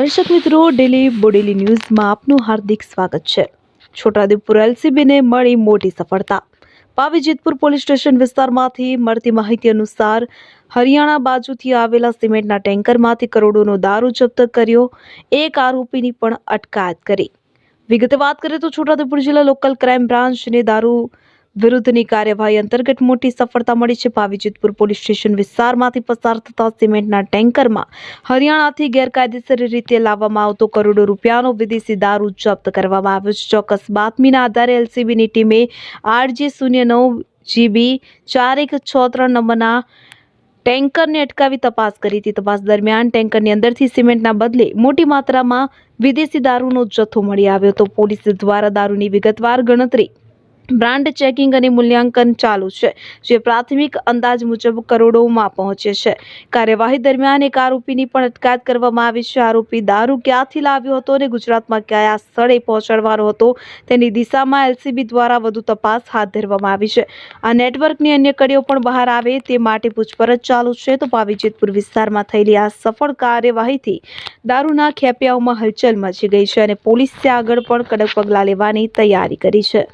દર્શક મિત્રો ડેલી બોડેલી ન્યૂઝમાં આપનું હાર્દિક સ્વાગત છે. છોટાઉદેપુર એલસીબીને મળી મોટી સફળતા. પાવી જેતપુર પોલીસ સ્ટેશન વિસ્તારમાંથી મળતી માહિતી અનુસાર, હરિયાણા બાજુથી આવેલા સિમેન્ટના ટેન્કરમાંથી કરોડોનો દારૂ જપ્ત કર્યો. એક આરોપીની પણ અટકાયત કરી. વિગતે વાત કરીએ તો છોટાઉદેપુર જિલ્લા લોકલ ક્રાઇમ બ્રાન્ચને દારૂ વિરુદ્ધની કાર્યવાહી અંતર્ગત મોટી સફળતા મળી છે. પાવીજેતપુર પોલીસ સ્ટેશન વિસ્તારમાંથી પસાર થતા સિમેન્ટના ટેન્કરમાં હરિયાણાથી ગેરકાયદેસર રીતે લાવવામાં આવતો કરોડો રૂપિયાનો વિદેશી દારૂ જપ્ત કરવામાં આવ્યો છે. ચોક્કસ બાતમીના આધારે એલસીબીની ટીમે આરજે શૂન્ય નવ જીબી ચાર એક છ ત્રણ નંબરના ટેન્કરને અટકાવી તપાસ કરી હતી. તપાસ દરમિયાન ટેન્કરની અંદરથી સિમેન્ટના બદલે મોટી માત્રામાં વિદેશી દારૂનો જથ્થો મળી આવ્યો તો પોલીસ દ્વારા દારૂની વિગતવાર ગણતરી બ્રાન્ડ ચેકિંગ અને મૂલ્યાંકન ચાલુ છે, જે પ્રાથમિક અંદાજ મુજબ કરોડોમાં પહોંચે છે. કાર્યવાહી દરમિયાન એક આરોપીની પણ અટકાયત કરવામાં આવી છે. આરોપી દારૂ ક્યાંથી લાવ્યો હતો અને ગુજરાતમાં કયા સ્થળે પહોંચાડવાનો હતો, તેની દિશામાં એલસીબી દ્વારા વધુ તપાસ હાથ ધરવામાં આવી છે. આ નેટવર્કની અન્ય કડીઓ પણ બહાર આવે તે માટે પૂછપરછ ચાલુ છે. તો પાવીજેતપુર વિસ્તારમાં થયેલી આ સફળ કાર્યવાહીથી દારૂના ખેપિયાઓમાં હલચલ મચી ગઈ છે અને પોલીસે આગળ પણ કડક પગલાં લેવાની તૈયારી કરી છે.